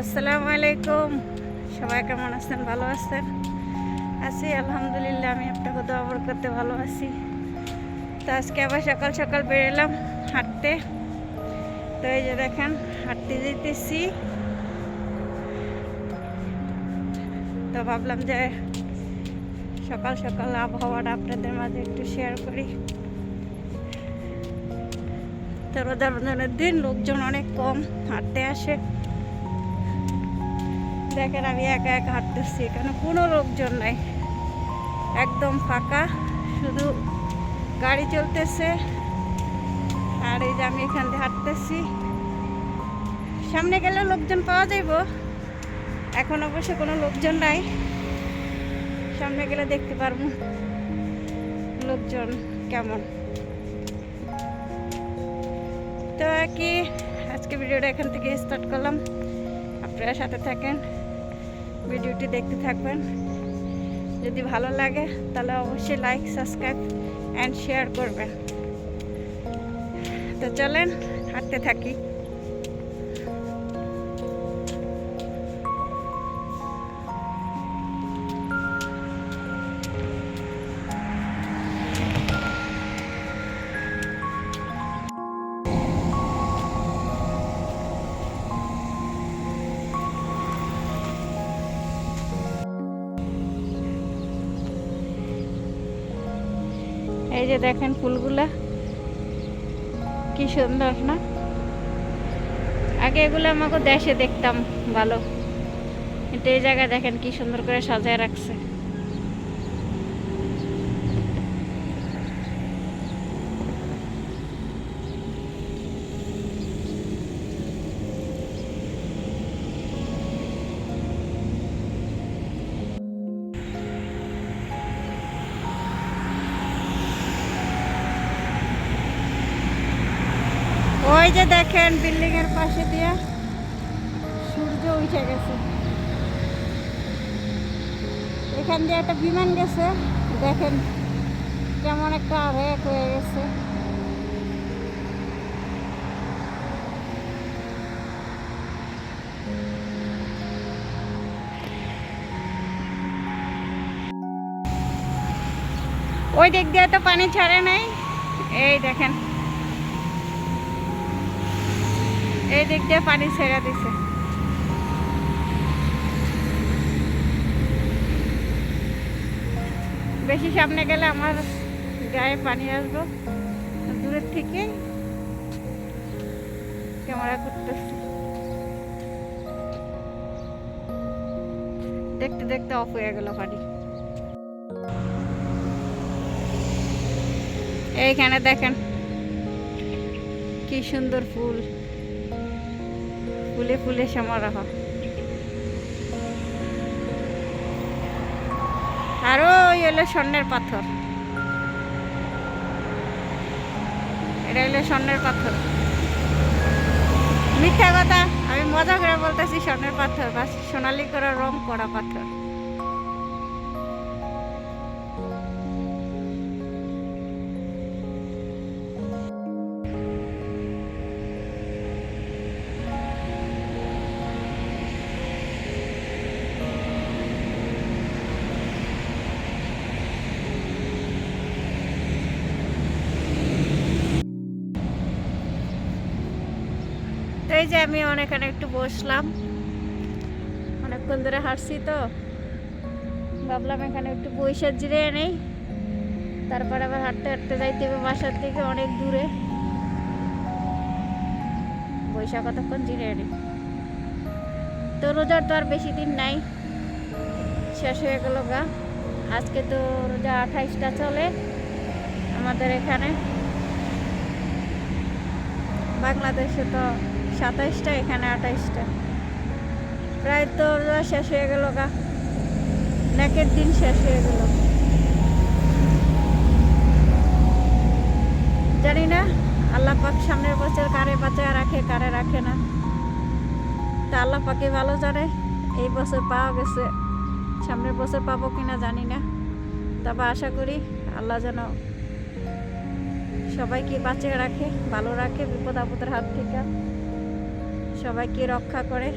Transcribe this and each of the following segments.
আসসালামু আলাইকুম। সবাই কেমন আছেন? ভালো আছেন? আছি, আলহামদুলিল্লাহ, আমি আপনাকে দোয়া করতে ভালো আছি। তো আজকে আবার সকাল সকাল বেরোলাম হাঁটতে। তো এই যে দেখেন, হাঁটতে যেতেছি। তো ভাবলাম যে সকাল সকাল আবহাওয়াটা আপনাদের মাঝে একটু শেয়ার করি। তো রোজা দিন লোকজন অনেক কম, হাঁটতে আসে। দেখেন আমি একা একা হাঁটতেছি, এখানে কোনো লোকজন নাই। একদম ফাঁকা, শুধু গাড়ি চলতেছে। আর এই যে আমি এখান দিয়ে হাঁটতেছি। সামনে গেলে লোকজন পাওয়া যাইব, এখন অবশ্য কোনো লোকজন নাই। সামনে গেলে দেখতে পারব লোকজন কেমন। তো কি, আজকে ভিডিওটা এখান থেকে স্টার্ট করলাম। আপনারা সাথে থাকেন। ভিডিওটি দেখতে থাকবেন। যদি ভালো লাগে, তাহলে অবশ্যই লাইক সাবস্ক্রাইব অ্যান্ড শেয়ার করবেন। তো চলেন, হাঁটতে থাকি। এই যে দেখেন ফুলগুলা। কি সুন্দর, না? আগে এগুলো আমাকে দেশে দেখতাম, ভালো। কিন্তু এই জায়গায় দেখেন কি সুন্দর করে সাজায় রাখছে। ওই যে দেখেন বিল্ডিং এর পাশে দিয়ে সূর্য উঠে গেছে। এখান দিয়ে একটা বিমান গেছে। দেখেন কেমন একটা র্যাক হয়ে গেছে। ওই দিক দিয়ে তো পানি ছাড়ে নাই। এই দেখেন। এই দিক দিয়ে পানি ছেড়ে দিছে। বেশি সামনে গেলে আমার গায়ে পানি আসব। দূরের থেকে ক্যামেরা করতেছে। দেখতে দেখতে অফ হয়ে গেল পানি। এইখানে দেখেন কি সুন্দর ফুল। ফুলে ফুলে সমারোহ। আরও ওই হলো স্বর্ণের পাথর। এটা হলো স্বর্ণের পাথর। মিথ্যা কথা, আমি মজা করে বলতেছি স্বর্ণের পাথর বা সোনালি করে রং করা পাথর। এই যে আমি অনেকখানে একটু বসলাম। অনেকক্ষণ ধরে হাঁটছি তো। ভাবলাম এখানে একটু বৈশাখ জিরে নেই তারপর আবার হাঁটতে হাঁটতে যাইতে হবে বাসার থেকে অনেক দূরে। বৈশাখ কতক্ষণ জিরে নেই তো রোজার তো আর বেশি দিন নাই। শেষ হয়ে গেল গা। আজকে তো রোজা আঠাইশটা চলে আমাদের এখানে। বাংলাদেশে তো সাতাইশটা, এখানে আঠাইশটা। প্রায় তো শেষ হয়ে গেল গা। নাকের দিন শেষ হয়ে গেল। জানি না, আল্লাহ পাক সামনের বছর কারে বাঁচায় রাখে, কারে রাখে না। তা আল্লাহ পাকে ভালো জানে, এই বছর পাওয়া গেছে। সামনের বছর পাবো কিনা জানি না। তবে আশা করি আল্লাহ যেন সবাইকে বাঁচিয়ে রাখে, ভালো রাখে বিপদ আপদের হাত থেকে। সবাইকে রক্ষা করে।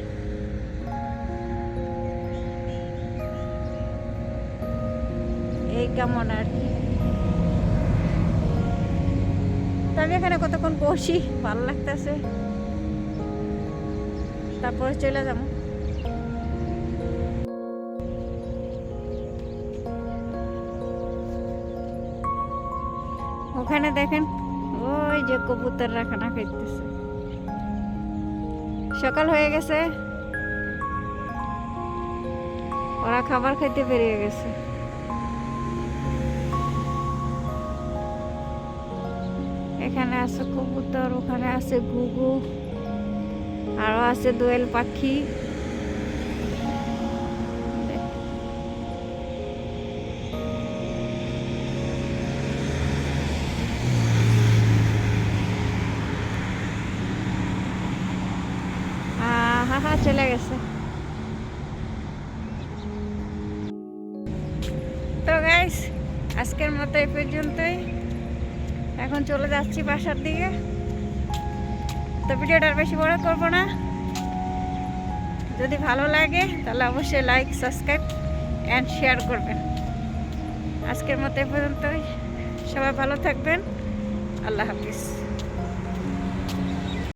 এই কেমন আর কি। আমি এখানে কতক্ষণ বসি, ভালো লাগতেছে। তারপরে চলে যাব। ওখানে দেখেন, ওই যে কবুতর রাখানা খাইতেছে। সকাল হয়ে গেছে। ওরা খাবার খাইতে বেরিয়ে গেছে। এখানে আছে কবুতর, ওখানে আছে ঘুঘু, আরও আছে দোয়েল পাখি। গাইস আজকের মতো এই পর্যন্তই। এখন চলে যাচ্ছি বাসার দিকে। তো ভিডিওটা আর বেশি বড় করব না। যদি ভালো লাগে, তাহলে অবশ্যই লাইক সাবস্ক্রাইব অ্যান্ড শেয়ার করবেন। আজকের মতো এ পর্যন্তই। সবাই ভালো থাকবেন। আল্লাহ হাফিজ।